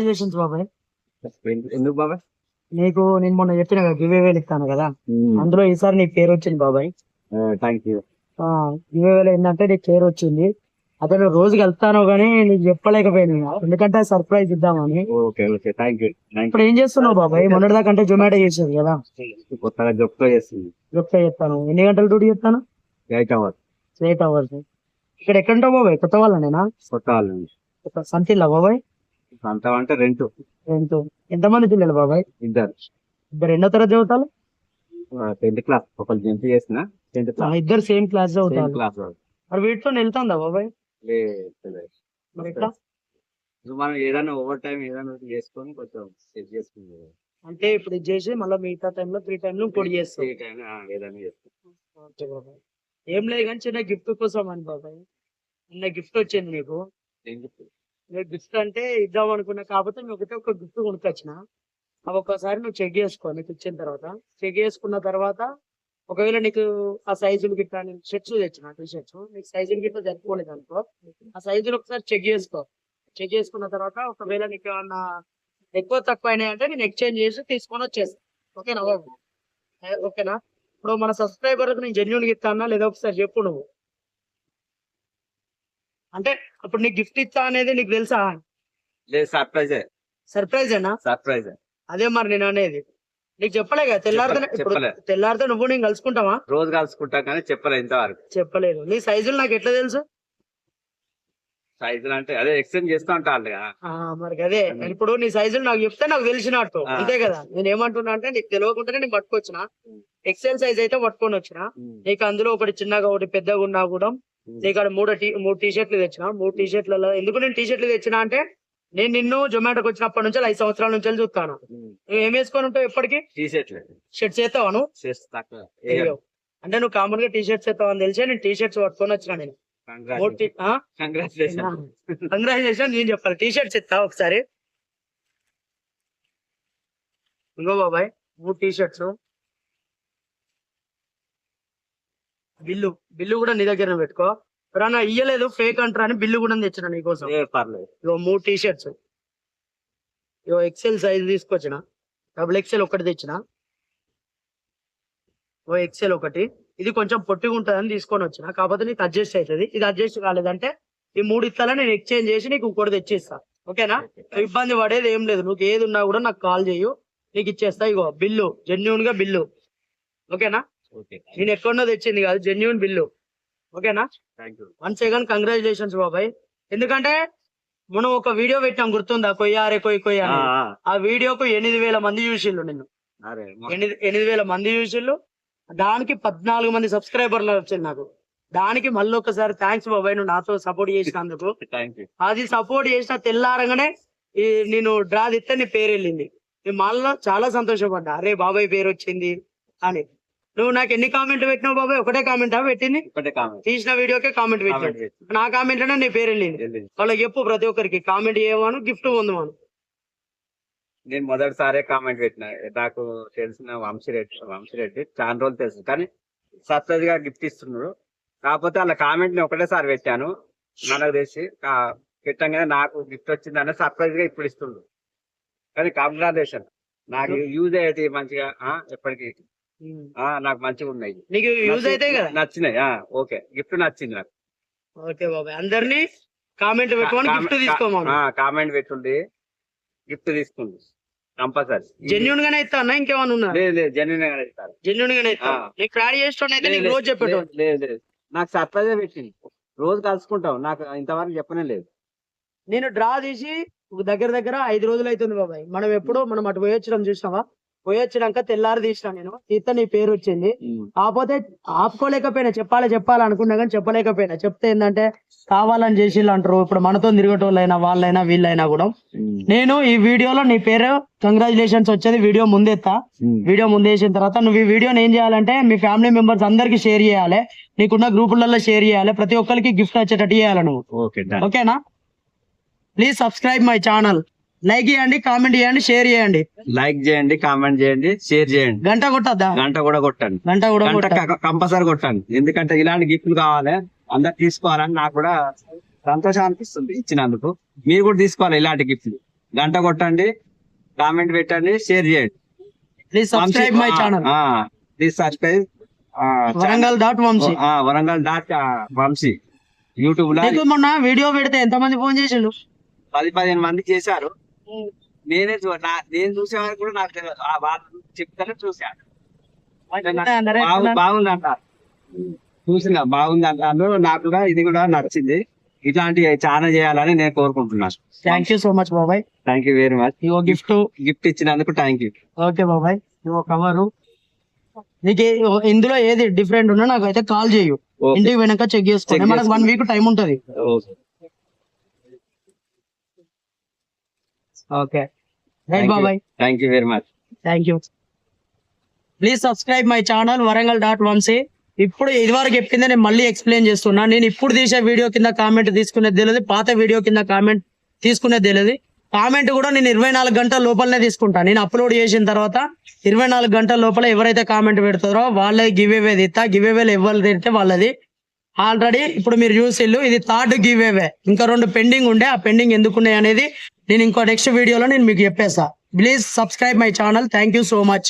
Congratulations బాబాయ్. ఎందుకు బాబాయ్? నీకు నేను మొన్న చెప్పిన గివ్ అవే ఇస్తాను కదా. అందులో ఈసారి నీ పేరు వచ్చింది బాబాయ్. థ్యాంక్ యూ గివ్ అవే ఏంటంటే నీకు పేరు వచ్చింది. అతను రోజు వెళ్తాను కానీ నీకు చెప్పలేకపోయాను. ఎందుకంటే సర్ప్రైజ్ ఇద్దామని. ఇప్పుడు ఏం చేస్తున్నావు బాబాయ్? మొన్నటిదాకంటే జొమాటో చేసేది కదా. కొత్తగా జొప్తో చేస్తుంది. చెప్తా చెప్తాను ఎన్ని గంటలు డ్యూటీ చెప్తాను ఎయిట్ అవర్స్ ఎయిట్ అవర్స్ ఇక్కడ ఎక్కడ ఉంటావు బాబాయ్? కొత్త వాళ్ళనేనా కొత్త వాళ్ళ నుంచి. కొత్త సంతిల్లా బాబాయ్? అంత అంటే రెంట్. ఎంత ఎంతమంది పిల్లలు బాబాయ్? ఇద్దరు. ఇద్దరు ఎన్నో తరగతి చదువుతారు? Tenth class. ఒకళ్ళు జంప్ చేసిన టెన్త్ క్లాస్. ఇద్దరు సేమ్ క్లాస్ చదువుతారు. క్లాస్ మరి వీటితో వెళ్తాందా బాబాయ్? మనం ఏదైనా ఓవర్ టైం ఏదైనా చేసుకొని కొంచెం సెట్ చేసుకుంది. అంటే ఇప్పుడు ఇది చేసి మళ్ళీ మిగతా టైంలో ఫ్రీ టైంలో ఇంకోటి చేస్తాం. ఏదైనా బాబాయ్. ఏం లేదు కానీ చిన్న గిఫ్ట్ కోసం అని బాబాయ్. నిన్న గిఫ్ట్ వచ్చింది నీకు నేను గిఫ్ట్ అంటే ఇద్దాం అనుకున్నా కాకపోతే నేను ఒకటే ఒక గిఫ్ట్ కొనుక్కొచ్చిన అవి నువ్వు చెక్ చేసుకో నీకు ఇచ్చిన తర్వాత. చెక్ చేసుకున్న తర్వాత ఒకవేళ నీకు ఆ సైజులు గిట్టా నేను షర్ట్స్ తెచ్చిన టీ షర్ట్స్ నీకు సైజులు గిట్ట సరిపోలేదు అనుకో ఆ సైజులు ఒకసారి చెక్ చేసుకో. చెక్ చేసుకున్న తర్వాత ఒకవేళ నీకు ఏమన్నా ఎక్కువ తక్కువ అయినాయి అంటే నేను ఎక్స్చేంజ్ చేసి తీసుకొని వచ్చేస్తాను ఓకేనా ఓకేనా? ఇప్పుడు మన సబ్స్క్రైబర్కి నేను జెన్యున్ ఇస్తానా లేదా ఒకసారి చెప్పు నువ్వు? అంటే ఇప్పుడు నీకు గిఫ్ట్ ఇస్తా అనేది నీకు తెలుసా? లేదు సర్ప్రైజ్ సర్ప్రైజ్ ఏనా? సర్ప్రైజ్ అదే మరి నేను అనేది. నీకు చెప్పలే కదా తెల్లారితే ఇప్పుడు. తెల్లారితే నువ్వు నేను కలుసుకుంటావా రోజు కలుసుకుంటాం కానీ చెప్పలేదు ఇంతవరకు. చెప్పలేదు. నీ సైజులు నాకు ఎట్లా తెలుసు? సైజులు అంటే అదే ఎక్స్చేంజ్ చేస్తూ ఉంటారు మరి అదే. ఇప్పుడు నీ సైజులు నాకు చెప్తే నాకు తెలిసినట్టు. అంతే కదా. నేను ఏమంటున్నా అంటే నీకు తెలియకుండానే నేను పట్టుకొచ్చిన. ఎక్సెల్ సైజ్ అయితే పట్టుకొని వచ్చిన. నీకు అందులో ఒకటి చిన్నగా ఒకటి పెద్దగా ఉన్నా కూడా నీకు అక్కడ మూడు టీ మూడు టీ షర్ట్లు తెచ్చిన? మూడు టీ షర్ట్లలో ఎందుకు నేను టీ షర్ట్లు తెచ్చిన అంటే నేను నిన్ను జొమాటోకి వచ్చినప్పటి నుంచి ఐదు సంవత్సరాల నుంచి చూస్తాను. నువ్వు ఏం వేసుకొని ఉంటావు ఎప్పటికీ? టీ షర్ట్లు షర్ట్స్ వేస్తావా నువ్వు. అంటే నువ్వు కామన్గా టీ షర్ట్స్ వేస్తావు అని తెలిసి నేను టీ షర్ట్స్ పట్టుకొని వచ్చిన నేను. కంగ్రాచులేషన్ కంగ్రాచులేషన్ నేను చెప్పాలి. టీ షర్ట్స్ ఇస్తా ఒకసారి. ఇంకో బాబాయ్ మూడు టీ షర్ట్స్ బిల్లు బిల్లు కూడా నీ దగ్గర పెట్టుకో. ఎవరన్నా ఇయ్యలేదు ఫేక్ అంటారా అని బిల్లు కూడా తెచ్చిన నీకోసం. పర్లేదు. ఇగో మూడు టీ షర్ట్స్ ఇగో ఎక్సెల్ సైజ్ తీసుకొచ్చిన. డబుల్ ఎక్సెల్ ఒకటి తెచ్చిన. ఓ ఎక్సెల్ ఒకటి. ఇది కొంచెం పొట్టిగా ఉంటుందని తీసుకొని వచ్చిన. కాకపోతే నీకు అడ్జస్ట్ అవుతుంది ఇది అడ్జస్ట్ కాలేదంటే ఈ మూడు ఇస్తాలా నేను ఎక్స్చేంజ్ చేసి నీకు ఇంకోటి తెచ్చిస్తా. ఓకేనా? ఇబ్బంది పడేది ఏం లేదు. నువ్వు ఏది ఉన్నా కూడా నాకు కాల్ చేయు నీకు ఇచ్చేస్తా. ఇగో బిల్లు జెన్యున్గా బిల్లు. ఓకేనా? ఓకే నేను ఎక్కడో తెచ్చింది కాదు జెన్యున్ బిల్లు. ఓకేనా? వన్ సెకండ్ కంగ్రాచులేషన్స్ బాబాయ్. ఎందుకంటే మనం ఒక వీడియో పెట్టాం గుర్తుందా? కొయ్యారే కొయ్యి కొయ్య. ఆ వీడియోకు ఎనిమిది వేల మంది చూసిళ్ళు నిన్ను. ఎనిమిది వేల మంది చూసిళ్ళు. దానికి పద్నాలుగు మంది సబ్స్క్రైబర్లు వచ్చింది నాకు. దానికి మళ్ళీ ఒకసారి థ్యాంక్స్ బాబాయ్ నువ్వు నాతో సపోర్ట్ చేసినందుకు. అది సపోర్ట్ చేసిన తెల్లారంగానే ఈ నేను డ్రా తిస్తే నీ పేరు వెళ్ళింది. మళ్ళీ చాలా సంతోషపడ్డా. అరే బాబాయ్ పేరు వచ్చింది అని. నువ్వు నాకు ఎన్ని కామెంట్ పెట్టినావు బాబాయ్? ఒకటే కామెంట్ పెట్టింది? ఇప్పటి కామెంట్ తీసిన వీడియోకే కామెంట్ పెట్టావు నా కామెంట్లోనే నీ పేరు వెళ్ళింది. వాళ్ళకి చెప్పు ప్రతి ఒక్కరికి. కామెంట్ చేయమను గిఫ్ట్ పొందమను. నేను మొదటిసారే కామెంట్ పెట్టిన. నాకు తెలిసిన వంశీరెడ్డి వంశీరెడ్డి చాలా రోజులు తెలుసు. కానీ సర్ప్రైజ్గా గిఫ్ట్ ఇస్తున్నాడు. కాకపోతే అలా కామెంట్ని ఒకటేసారి పెట్టాను. మనకు తెలిసి పెట్టంగానే నాకు గిఫ్ట్ వచ్చిందనే సర్ప్రైజ్గా ఇప్పుడు ఇస్తుండు కానీ కంగ్రాచులేషన్ నాకు యూజ్ అయ్యేది మంచిగా ఎప్పటికీ. ఆ, నాకు మంచిగా ఉన్నాయి నీకు యూజ్ అయితే కదా? నచ్చినాయి. ఓకే. గిఫ్ట్ నచ్చింది నాకు. ఓకే బాబాయ్. అందరినీ కామెంట్ పెట్టుకొని గిఫ్ట్ తీసుకోమను. కామెంట్ పెట్టుండి గిఫ్ట్ తీసుకుంది. కంపల్సరీ. జెన్యున్ గానే ఇస్తా అన్న? ఇంకేమైనా ఉన్నా? లేదు లేదు. జెన్యున్గా ఇస్తారు. జెన్యున్ గానే ఇస్తా. నీకు క్రాడ్ చేసేటోడు అయితే నీకు లేదు, రోజు చెప్పేటోడు. లేదు, లేదు. నాకు సర్ప్రైజ్ పెట్టింది రోజు కలుసుకుంటాం. నాకు ఇంతవరకు చెప్పనే లేదు. నేను డ్రా తీసి ఒక దగ్గర దగ్గర ఐదు రోజులు అవుతుంది బాబాయ్. మనం ఎప్పుడో మనం అటు పోయొచ్చడం చూసినావా పోయొచ్చినాక తెల్లారి తీసిన నేను. తీస్తే నీ పేరు వచ్చింది. కాకపోతే ఆపుకోలేకపోయినా చెప్పాలి చెప్పాలి అనుకున్నా కానీ చెప్పలేకపోయినా. చెప్తే ఏంటంటే కావాలని చేసిళ్ళు అంటారు. ఇప్పుడు మనతో తిరిగేటోళ్ళైనా వాళ్ళైనా వీళ్ళైనా కూడా. నేను ఈ వీడియోలో నీ పేరు కంగ్రాచులేషన్స్ వచ్చేది వీడియో ముందెత్తా. వీడియో ముందేసిన తర్వాత నువ్వు ఈ వీడియోని ఏం చేయాలంటే మీ ఫ్యామిలీ మెంబర్స్ అందరికి షేర్ చేయాలి. నీకున్న గ్రూపులలో షేర్ చేయాలి. ప్రతి ఒక్కరికి గిఫ్ట్ వచ్చేటట్టు చేయాలి నువ్వు. ఓకే ఓకేనా? Please subscribe my channel like చేయండి కామెంట్ చేయండి షేర్ చేయండి. లైక్ చేయండి కామెంట్ చేయండి షేర్ చేయండి. గంట కొట్టద్దా? గంట కూడా కొట్టండి. గంట కూడా గంట? కంపల్సరీ కొట్టండి. ఎందుకంటే ఇలాంటి గిఫ్ట్లు కావాలి అందరు తీసుకోవాలని నాకు కూడా సంతోషం అనిపిస్తుంది ఇచ్చినందుకు. మీరు కూడా తీసుకోవాలి ఇలాంటి గిఫ్ట్లు. గంట కొట్టండి కామెంట్ పెట్టండి షేర్ చేయండి. Please subscribe my channel please subscribe Warangal dot Vamshi. Warangal dot Vamshi. యూట్యూబ్లో మొన్న వీడియో పెడితే ఎంత మంది ఫోన్ చేసిండు పది పదిహేను మంది చేశారు. నేనే చూ- నా- నేను చూసే వరకు కూడా నాకు తెలియదు ఆ వాళ్ళు చెప్తానే చూశాను బాగు- బాగుంది అంటారు చూసిన బాగుంది అంటారు నాకు కూడా ఇది కూడా నచ్చింది. ఇట్లాంటి చాలా చేయాలని నేను కోరుకుంటున్నాను థ్యాంక్ యూ సో మచ్ బాబాయ్. థ్యాంక్ యూ వెరీ మచ్ ఇవో గిఫ్ట్ గిఫ్ట్ ఇచ్చినందుకు థ్యాంక్ యూ ఓకే బాబాయ్. ఇవో కవరు నీకు ఇందులో ఏది డిఫరెంట్ ఉన్నా నాకు అయితే కాల్ చేయు ఇంటికి వెనక చెక్ చేసుకోండి మనకు వన్ వీక్ టైం ఉంటది. ఓకే రైట్ బాబాయ్ thank you very much thank you please subscribe my channel Warangal dot Vamshi ఇప్పుడు ఇదివరకు చెప్పిందే నేను మళ్ళీ ఎక్స్ప్లెయిన్ చేస్తున్నా. నేను ఇప్పుడు తీసే వీడియో కింద కామెంట్ తీసుకునేది తెలియదు. పాత వీడియో కింద కామెంట్ తీసుకునేది తెలియదు. కామెంట్ కూడా నేను ఇరవై నాలుగు గంటల లోపలనే తీసుకుంటా. నేను అప్లోడ్ చేసిన తర్వాత ఇరవై నాలుగు గంటల లోపల ఎవరైతే కామెంట్ పెడతారో వాళ్ళే గివ్ అవే ఇస్తా గివ్ అవేలు ఎవరు తిడితే వాళ్ళది. ఆల్రెడీ ఇప్పుడు మీరు చూసిల్లు ఇది థర్డ్ గివ్ అవే ఇంకా రెండు పెండింగ్ ఉండే. ఆ పెండింగ్ ఎందుకున్నాయి అనేది నేను ఇంకో నెక్స్ట్ వీడియోలో నేను మీకు చెప్పేసా please subscribe my channel thank you so much